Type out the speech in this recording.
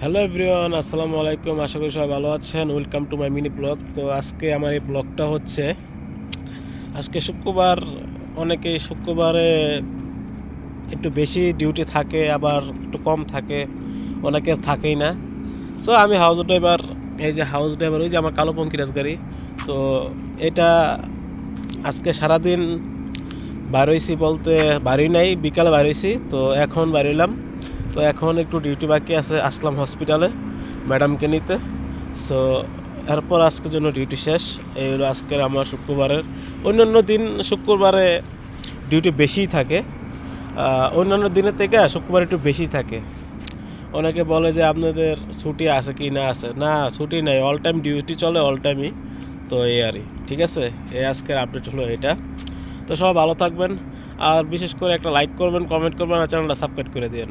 Hello everyone, আসসালামু আলাইকুম। আশা করি সবাই ভালো আছেন। Welcome to my mini blog তো আজকে আমার এই ব্লগটা হচ্ছে, আজকে শুক্রবার, অনেকেই শুক্রবারে একটু বেশি ডিউটি থাকে, আবার একটু কম থাকে অনেকের থাকেই না। সো আমি হাউস ড্রাইভার এই যে হাউস ড্রাইভার ওই যে আমার কালো পঙ্কিরাজ গাড়ি। তো এটা আজকে সারাদিন বার হইছি বলতে বাড়ি নাই, বিকালে বার হইছি তো এখন বার হইলাম তো এখন একটু ডিউটি বাকি আছে, আসলাম হসপিটালে ম্যাডামকে নিতে। সো এরপর আজকের জন্য ডিউটি শেষ। এই হলো আজকের আমার শুক্রবারের। অন্যান্য দিন শুক্রবারে ডিউটি বেশিই থাকে। অন্যান্য দিনের থেকে শুক্রবার একটু বেশি থাকে। অনেকে বলে যে আপনাদের ছুটি আছে কি না আছে। না, ছুটি নাই। অল টাইম ডিউটি চলে অল টাইমই তো এই আরই ঠিক আছে? এই আজকের আপডেট হলো এটা। তো সবাই ভালো থাকবেন। আর বিশেষ করে একটা লাইক করবেন কমেন্ট করবেন, আর চ্যানেলটা সাবস্ক্রাইব করে দিন